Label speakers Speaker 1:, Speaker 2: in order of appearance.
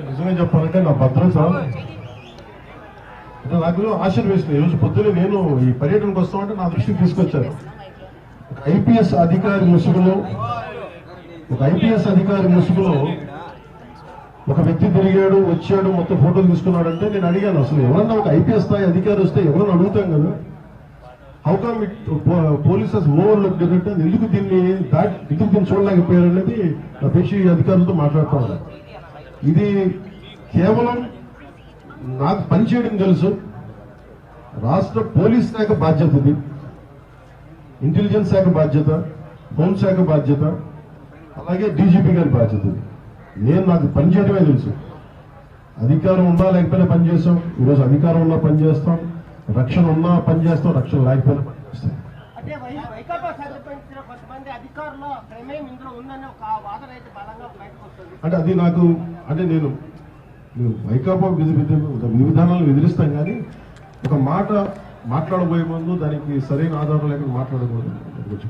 Speaker 1: నిజంగా చెప్పాలంటే నా భద్రత అంటే నాకు ఆశీర్వేసింది ఈరోజు పొద్దున్నే నేను ఈ పర్యటనకు వస్తామంటే నా దృష్టికి తీసుకొచ్చాను ఒక ఐపీఎస్ అధికారి ముసుగులో ఒక ఐపీఎస్ అధికారి ముసుగులో ఒక వ్యక్తి తిరిగాడు వచ్చాడు మొత్తం ఫోటోలు తీసుకున్నాడంటే నేను అడిగాను అసలు ఎవరన్నా ఒక ఐపీఎస్ స్థాయి అధికారి వస్తే ఎవరన్నా అడుగుతాం కదా? How come it policies overlook అంటే ఎందుకు దీన్ని దాటి ఎందుకు దీన్ని చూడలేకపోయారు అనేది పేషి అధికారులతో మాట్లాడుతూ ఇది కేవలం నాకు పనిచేయడం తెలుసు. రాష్ట్ర పోలీస్ శాఖ బాధ్యత ఇది. ఇంటెలిజెన్స్ శాఖ బాధ్యత హోంశాఖ బాధ్యత అలాగే డీజీపీ గారి బాధ్యత ఇది. నేను నాకు పనిచేయడమే తెలుసు. అధికారం ఉన్నా లేకపోయినా పనిచేస్తాం. ఈరోజు అధికారం ఉన్నా పనిచేస్తాం. రక్షణ ఉన్నా పనిచేస్తాం రక్షణ లేకపోయినా పనిచేస్తాం
Speaker 2: అంటే
Speaker 1: అది నాకు అంటే నేను వైకాపా విధి విధి విధి విధానాలను ఎదిరిస్తాం కానీ ఒక మాట మాట్లాడబోయే ముందు దానికి సరైన ఆధారం లేకుండా మాట్లాడకూడదు. గురించి